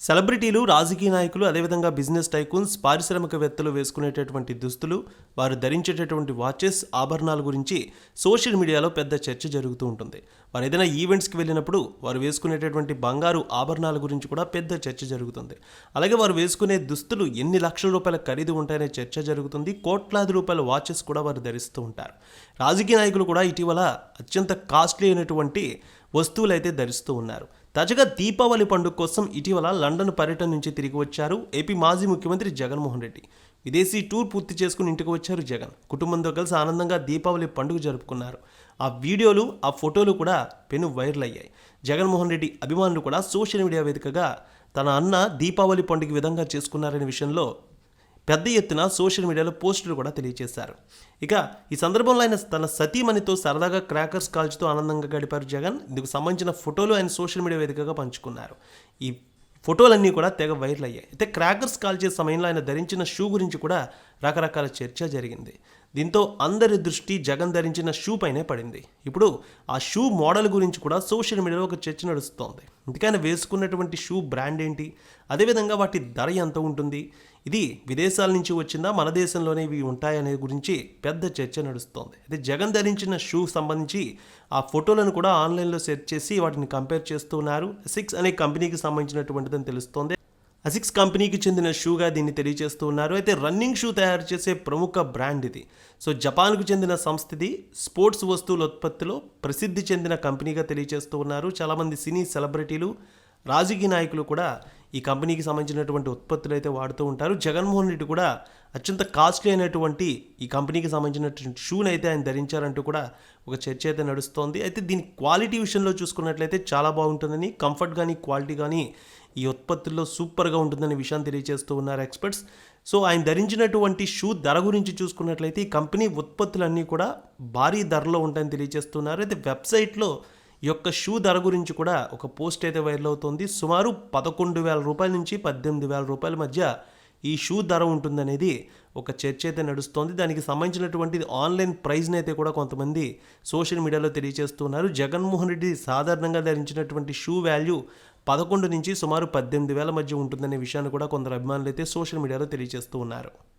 సెలబ్రిటీలు రాజకీయ నాయకులు అదేవిధంగా బిజినెస్ టైకూన్స్ పారిశ్రామికవేత్తలు వేసుకునేటటువంటి దుస్తులు వారు ధరించేటటువంటి వాచెస్ ఆభరణాల గురించి సోషల్ మీడియాలో పెద్ద చర్చ జరుగుతూ ఉంటుంది. వారు ఏదైనా ఈవెంట్స్కి వెళ్ళినప్పుడు వారు వేసుకునేటటువంటి బంగారు ఆభరణాల గురించి కూడా పెద్ద చర్చ జరుగుతుంది. అలాగే వారు వేసుకునే దుస్తులు ఎన్ని లక్షల రూపాయల ఖరీదు ఉంటాయనే చర్చ జరుగుతుంది. కోట్లాది రూపాయల వాచెస్ కూడా వారు ధరిస్తూ ఉంటారు. రాజకీయ నాయకులు కూడా ఇటీవల అత్యంత కాస్ట్లీ అయినటువంటి వస్తువులు అయితే ధరిస్తూ ఉన్నారు. తాజాగా దీపావళి పండుగ కోసం ఇటీవల లండన్ పర్యటన నుంచి తిరిగి వచ్చారు ఏపీ మాజీ ముఖ్యమంత్రి జగన్మోహన్ రెడ్డి. విదేశీ టూర్ పూర్తి చేసుకుని ఇంటికి వచ్చారు జగన్. కుటుంబంతో కలిసి ఆనందంగా దీపావళి పండుగ జరుపుకున్నారు. ఆ వీడియోలు ఆ ఫోటోలు కూడా పెను వైరల్ అయ్యాయి. జగన్మోహన్ రెడ్డి అభిమానులు కూడా సోషల్ మీడియా వేదికగా తన అన్న దీపావళి పండుగ విధంగా చేసుకున్నారనే విషయంలో పెద్ద ఎత్తున సోషల్ మీడియాలో పోస్టులు కూడా తెలియజేశారు. ఇక ఈ సందర్భంలో ఆయన తన సతీమణితో సరదాగా క్రాకర్స్ కాల్చుతూ ఆనందంగా గడిపారు జగన్. ఇందుకు సంబంధించిన ఫోటోలు ఆయన సోషల్ మీడియా వేదికగా పంచుకున్నారు. ఈ ఫోటోలన్నీ కూడా తెగ వైరల్ అయ్యాయి. అయితే క్రాకర్స్ కాల్చే సమయంలో ఆయన ధరించిన షూ గురించి కూడా రకరకాల చర్చ జరిగింది. దీంతో అందరి దృష్టి జగన్ ధరించిన షూ పైనే పడింది. ఇప్పుడు ఆ షూ మోడల్ గురించి కూడా సోషల్ మీడియాలో ఒక చర్చ నడుస్తోంది. అందుకని వేసుకున్నటువంటి షూ బ్రాండ్ ఏంటి? అదేవిధంగా వాటి ధర ఎంత ఉంటుంది? ఇది విదేశాల నుంచి వచ్చిందా? మన దేశంలోనే ఇవి ఉంటాయనే గురించి పెద్ద చర్చ నడుస్తోంది. అయితే జగన్ ధరించిన షూ సంబంధించి ఆ ఫోటోలను కూడా ఆన్లైన్లో సెర్చ్ చేసి వాటిని కంపేర్ చేస్తున్నారు. సిక్స్ అనే కంపెనీకి సంబంధించినటువంటిదని తెలుస్తోంది. అసిక్స్ కంపెనీకి చెందిన షూగా దీన్ని తెలియజేస్తూ ఉన్నారు అయితే రన్నింగ్ షూ తయారు చేసే ప్రముఖ బ్రాండ్ ఇది. సో జపాన్కు చెందిన సంస్థ ఇది స్పోర్ట్స్ వస్తువుల ఉత్పత్తిలో ప్రసిద్ధి చెందిన కంపెనీగా తెలియజేస్తూ ఉన్నారు చాలామంది సినీ సెలబ్రిటీలు రాజకీయ నాయకులు కూడా ఈ కంపెనీకి సంబంధించినటువంటి ఉత్పత్తులు అయితే వాడుతూ ఉంటారు. జగన్మోహన్ రెడ్డి కూడా అత్యంత కాస్ట్లీ అయినటువంటి ఈ కంపెనీకి సంబంధించినటువంటి షూని అయితే ఆయన ధరించారంటూ కూడా ఒక చర్చ అయితే నడుస్తోంది. అయితే దీని క్వాలిటీ విషయంలో చూసుకున్నట్లయితే చాలా బాగుంటుందని కంఫర్ట్ కానీ క్వాలిటీ కానీ ఈ ఉత్పత్తుల్లో సూపర్గా ఉంటుందనే విషయాన్ని తెలియజేస్తూ ఉన్నారు ఎక్స్పర్ట్స్. సో ఆయన ధరించినటువంటి షూ ధర గురించి చూసుకున్నట్లయితే ఈ కంపెనీ ఉత్పత్తులన్నీ కూడా భారీ ధరలో ఉంటాయని తెలియజేస్తున్నారు. అయితే వెబ్సైట్లో ఈ యొక్క షూ ధర గురించి కూడా ఒక పోస్ట్ అయితే వైరల్ అవుతోంది. సుమారు పదకొండు వేల రూపాయల నుంచి పద్దెనిమిది వేల రూపాయల మధ్య ఈ షూ ధర ఉంటుందనేది ఒక చర్చ అయితే నడుస్తోంది. దానికి సంబంధించినటువంటి ఆన్లైన్ ప్రైజ్ని అయితే కూడా కొంతమంది సోషల్ మీడియాలో తెలియజేస్తున్నారు. జగన్మోహన్ రెడ్డి సాధారణంగా ధరించినటువంటి షూ వాల్యూ పదకొండు నుంచి సుమారు పద్దెనిమిది వేల మధ్య ఉంటుందనే విషయాన్ని కూడా కొందరు అభిమానులు అయితే సోషల్ మీడియాలో తెలియజేస్తూ ఉన్నారు.